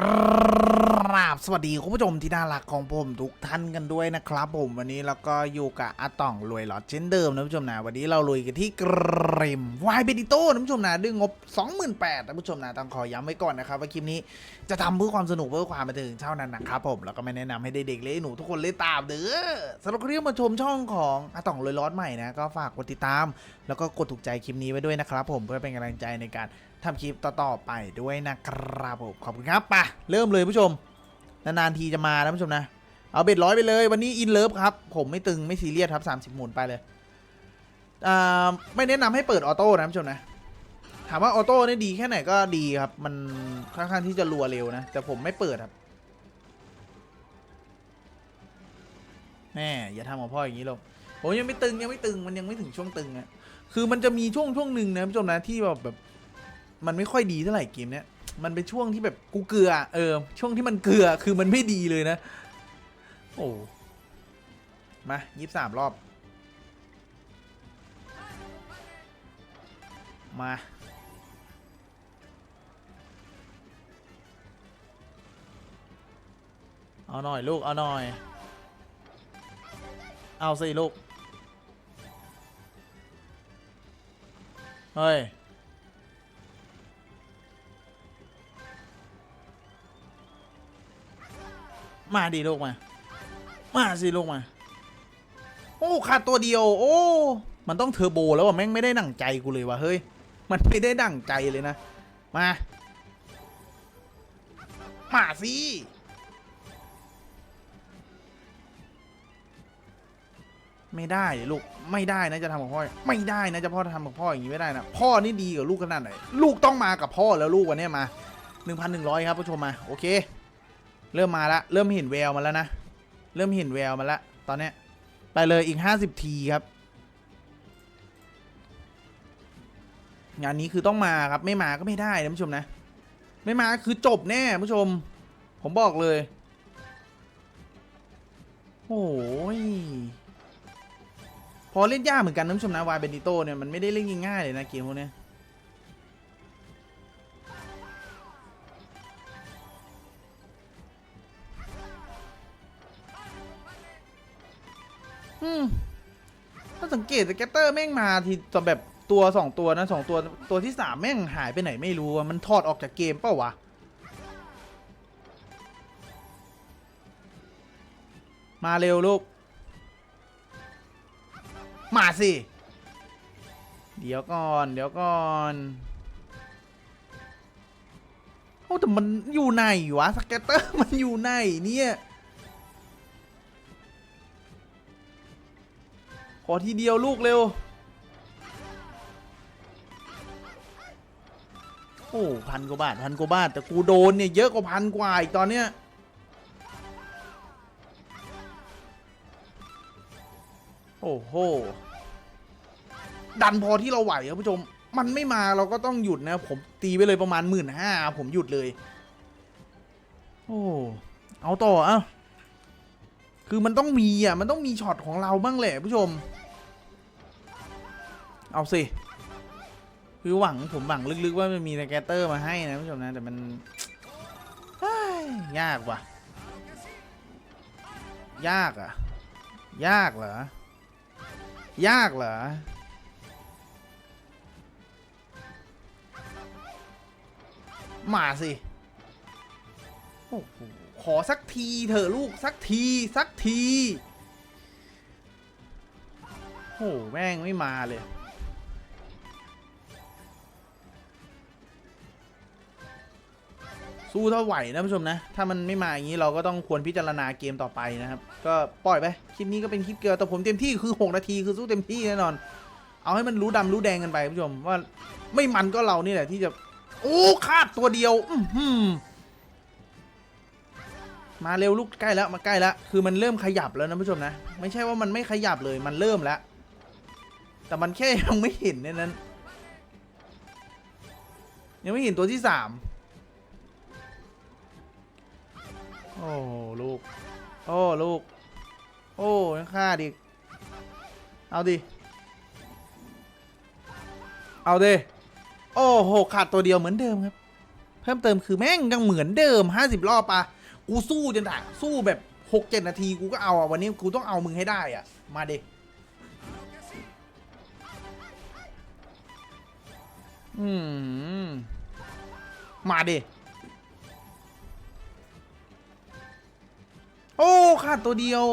กราบสวัสดีคุณผู้ชมที่น่ารักของผมทุกท่านกันด้วยนะครับ ผมวันนี้เราก็อยู่กับอาต่องรวยหลอดเช่นเดิมนะผู้ชมนะวันนี้เราลุยกันที่กริมวายเบดิโต้นะผู้ชมนะด้วยงบ 28,000นะผู้ชมนะต้องขอย้ำไว้ก่อนนะครับว่าคลิปนี้จะทำเพื่อความสนุกเพื่อความบันเทิงเท่านั้นนะครับผมแล้วก็ไม่แนะนำให้เด็กๆเล่นหนูทุกคนเล่นตามเด้อสำหรับใครที่มาชมช่องของอาต่องรวยหลอดใหม่นะก็ฝากกดติดตาม แล้วก็กดถูกใจคลิปนี้ไว้ด้วยนะครับผมเพื่อเป็นกำลังใจในการ ทำคลิปต่อๆไปด้วยนะครับผมขอบคุณครับไปเริ่มเลยผู้ชม นานๆทีจะมานะผู้ชมนะ เอาเบ็ดร้อยไปเลย วันนี้อินเลิฟครับ ผมไม่ตึงไม่ซีเรียสครับ 30 หมุนไปเลยอ่าไม่แนะนำให้เปิดออโต้นะผู้ชมนะถามว่าออโต้นี่ดีแค่ไหนก็ดีครับ มันค่อนข้างที่จะรัวเร็วนะ แต่ผมไม่เปิดครับแม่อย่าทำกับพ่ออย่างนี้ลงผมยังไม่ตึงยังไม่ตึงมันยังไม่ถึงช่วงตึงอะคือมันจะมีช่วงช่วงหนึ่งนะผู้ชมนะที่แบบแบบ มันไม่ค่อยดีเท่าไหร่เกมเนี้ยมันเป็นช่วงที่แบบกูเกลือ เออ ช่วงที่มันเกลือคือมันไม่ดีเลยนะ โอ้ มายี่สามรอบ มา เอาหน่อยลูก เอาหน่อย เอาสิลูก เฮ้ย มาดิลูกมา มาสิลูกมา โอ้ขาดตัวเดียว โอ้ มันต้องเทอร์โบแล้วว่ะแม่งไม่ได้ดั่งใจกูเลยว่ะเฮ้ย มันไม่ได้ดั่งใจเลยนะ มา มาสิไม่ได้ดิลูกไม่ได้นะจะทำกับพ่อไม่ได้นะจะพ่อทำกับพ่ออย่างนี้ไม่ได้นะพ่อนี่ดีกับลูกขนาดไหนลูกต้องมากับพ่อแล้วลูกวันเนี้ยมา 1,100 ครับผู้ชมมาโอเค เริ่มมาละเริ่มเห็นแววมาแล้วนะ เริ่มเห็นแววมาละตอนเนี้ยไปเลยอีกห้าสิบทีครับ งานนี้คือต้องมาครับไม่มาก็ไม่ได้นะผู้ชมนะ ไม่มาคือจบแน่ผู้ชม ผมบอกเลย โอ้ยพอเล่นยากเหมือนกันนะผู้ชมนะวายเบนิโตเนี่ยมันไม่ได้เล่นง่ายๆเลยนะเกมพวกนี้ สเกตเก็ตเตอร์แม่งมาทีตอนแบบตัวสองตัวนะสองตัวตัวที่สามแม่งหายไปไหนไม่รู้อะมันถอดออกจากเกมเปล่าวะมาเร็วลูก มาสิ เดี๋ยวก่อน เดี๋ยวก่อนโอ้แต่มันอยู่ไหนวะสเก็ตเตอร์มันอยู่ไหนเนี่ย อทีเดียวลูกเร็ว โอ้พันกว่าบาทพันกว่าบาท แต่กูโดนเนี่ยเยอะกว่าพันกว่าอีกตอนเนี้ยโอ้โห ดันพอที่เราไหวครับผู้ชม มันไม่มาเราก็ต้องหยุดนะ ผมตีไปเลยประมาณหมื่นห้าผมหยุดเลย โอ้ เอาต่อเอ้าคือมันต้องมีอะ มันต้องมีช็อตของเราบ้างแหละผู้ชม เอาสิ คือหวังผมหวังลึกๆว่ามันมีสแกตเตอร์มาให้นะผู้ชมนะแต่มันยากว่ะ ยากอะ ยากเหรอ ยากเหรอ มาสิโอ้โหขอสักทีเถอะลูกสักทีสักทีโอ้แม่งไม่มาเลย สู้เท่าไหวนะผู้ชมนะ ถ้ามันไม่มาอย่างนี้เราก็ต้องควรพิจารณาเกมต่อไปนะครับ ก็ปล่อยไป คลิปนี้ก็เป็นคลิปเกลือแต่ผมเต็มที่คือ 6 นาทีคือสู้เต็มที่แน่นอน เอาให้มันรู้ดำรู้แดงกันไปผู้ชมว่าไม่มันก็เรานี่แหละที่จะ โอ้คาดตัวเดียว อือหือมาเร็วลูกใกล้แล้วมาใกล้แล้วคือมันเริ่มขยับแล้วนะผู้ชมนะ ไม่ใช่ว่ามันไม่ขยับเลยมันเริ่มแล้ว แต่มันแค่ยังไม่เห็นเนี่ยนั้น ยังไม่เห็นตัวที่สาม โอ้ลูก โอ้ลูก โอ้ยังฆ่าดิเอาดิ เอาดิ โอ้โหขาดตัวเดียวเหมือนเดิมครับ เพิ่มเติมคือแม่งยังเหมือนเดิม50รอบปะกูสู้จนถ่ะสู้แบบ6-7นาทีกูก็เอาอะวันนี้กูต้องเอามึงให้ได้อะ มาเด็อืม มาดิ โอ้ขาดตัวเดียว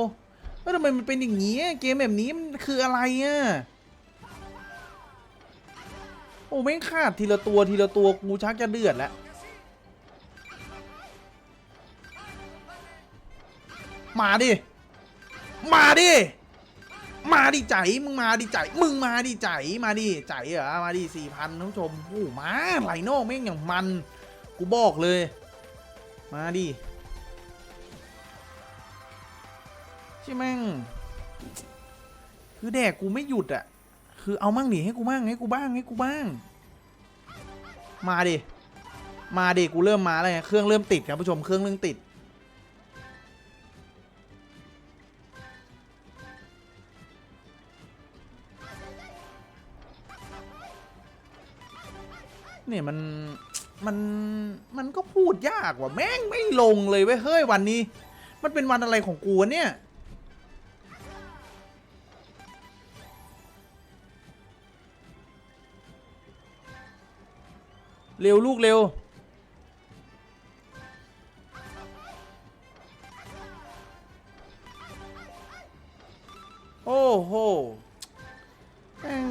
แล้วทำไมมันเป็นอย่างนี้เกมแบบนี้มันคืออะไรอะโอ้แม่งขาดทีละตัวทีละตัวกูชักจะเดือดแล้วมาดิ มาดิ มาดิใจมึงมาดิใจมึงมาดิใจมาดิใจเหรอมาดิสี่พันท่านผู้ชมโอ้มาไหลโน่แม่งอย่างมัน กูบอกเลย มาดิ ช่แม่ง คือแดกกูไม่หยุดอะคือเอามั่งดิให้กูมั่งให้กูบ้างให้กูบ้าง มาดิ มาดิกูเริ่มมาแล้วไงเครื่องเริ่มติดครับผู้ชมเครื่องเริ่มติด เนี่ยมันมันมันก็พูดยากว่ะแม่งไม่ลงเลยเว้ยเฮ้ยวันนี้ มันเป็นวันอะไรของกูเนี่ย เร็วลูกเร็ว โอ้โหแม่ง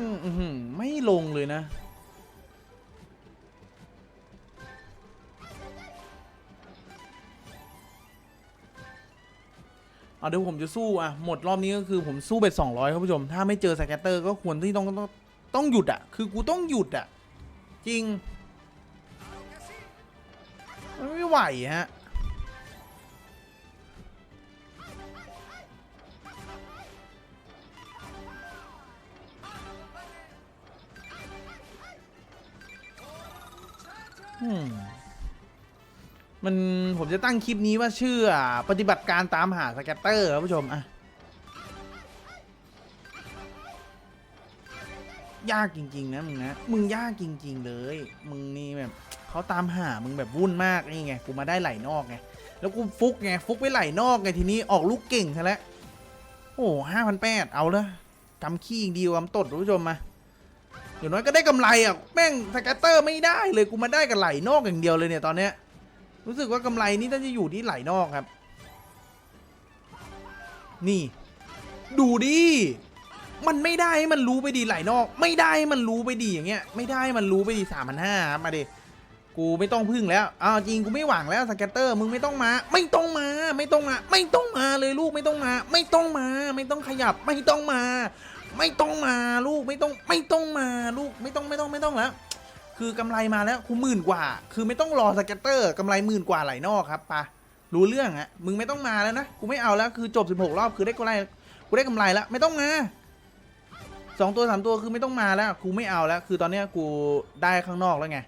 ไม่ลงเลยนะ เอาเดี๋ยวผมจะสู้อะ หมดรอบนี้ก็คือผมสู้เบ็ดสองร้อยครับผู้ชม ถ้าไม่เจอสแกตเตอร์ก็ควรที่ต้องต้องต้องหยุดอะ คือกูต้องหยุดอะ จริง ไม่ไหวฮะมมันผมจะตั้งคลิปนี้ว่าชื่อ ปฏิบัติการตามหาสแกตเตอร์ครับผู้ชมอะยากจริง ๆ นะ มึงนะ มึงยากจริง ๆ เลย มึงนี่แบบ เขาตามหามึงแบบวุ่นมากนี่ไงกูมาได้ไหลนอกไงแล้วกูฟุกไงฟุกไปไหลนอกไงทีนี้ออกลูกเก่งซะแล้วโอ้ห้าพันแปดเอาเลยกำขี้ดีกว่ากำตดผู้ชมมาอย่างน้อยก็ได้กำไรอะแม่งสแกตเตอร์ไม่ได้เลยกูมาได้กับไหลนอกอย่างเดียวเลยเนี่ยตอนเนี้ยรู้สึกว่ากำไรนี่น่าจะอยู่ที่ไหลนอกครับ นี่ ดูดิมันไม่ได้ให้มันรู้ไปดีไหลนอก ไม่ได้ให้มันรู้ไปดีอย่างเงี้ย ไม่ได้ให้มันรู้ไปดีสามพันห้ามาดิ กูไม่ต้องพึ่งแล้วอ้าวจริงกูไม่หวังแล้วสแกตเตอร์มึงไม่ต้องมา ไม่ต้องมา ไม่ต้องมา ไม่ต้องมาเลยลูกไม่ต้องมา ไม่ต้องมา ไม่ต้องขยับ ไม่ต้องมา ไม่ต้องมาลูกไม่ต้องไม่ต้องมาลูกไม่ต้องไม่ต้องไม่ต้องแล้ว คือกำไรมาแล้วกูหมื่นกว่า คือไม่ต้องรอสแกตเตอร์กำไรหมื่นกว่าไหลนอกครับปะรู้เรื่องอะมึงไม่ต้องมาแล้วนะกูไม่เอาแล้วคือจบ 16 รอบคือได้กำไรกูได้กำไรแล้วไม่ต้องมาสองตัวสามตัวคือไม่ต้องมาแล้วกูไม่เอาแล้ว คือตอนเนี้ยกูได้ข้างนอกแล้วไง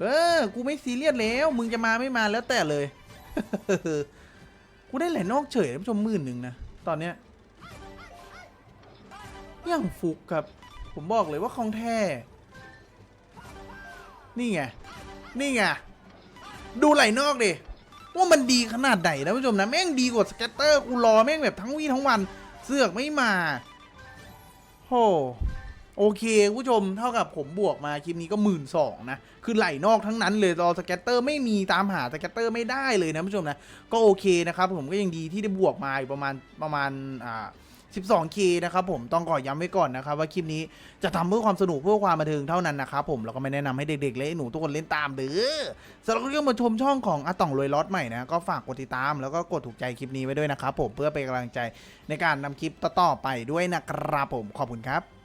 เออ กูไม่ซีเรียสแล้ว มึงจะมาไม่มาแล้วแต่เลย กูได้ไหลนอกเฉยท่านผู้ชมหมื่นหนึ่งนะ ตอนเนี้ยยังฟุกครับ ผมบอกเลยว่าของแท้ นี่ไง นี่ไง ดูไหลนอกดิ ว่ามันดีขนาดไหนนะผู้ชมนะ แม่งดีกว่าสแกตเตอร์ กูรอแม่งแบบทั้งวี่ทั้งวัน เสือกไม่มาโห โอเคผู้ชมเท่ากับผมบวกมาคลิปนี้ก็หมื่นสองนะ คือไหลนอกทั้งนั้นเลยรอสแกตเตอร์ไม่มีตามหาสแกตเตอร์ไม่ได้เลยนะผู้ชมนะ ก็โอเคนะครับผมก็ยังดีที่ได้บวกมาอยู่ประมาณประมาณอ่า 12K นะครับผมต้องขอย้ำไว้ก่อนนะครับ ว่าคลิปนี้จะทำเพื่อความสนุกเพื่อความบันเทิงเท่านั้นนะครับผมแล้วก็ไม่แนะนำให้เด็กๆและหนูทุกคนเล่นตามเด้อสำหรับคนที่มาชมช่องของอาต่องรวยล็อตใหม่นะก็ฝากกดติดตามแล้วก็กดถูกใจคลิปนี้ไว้ด้วยนะครับผมเพื่อเป็นกำลังใจในการนำคลิปต่อๆไปด้วยนะครับผมขอบคุณครับ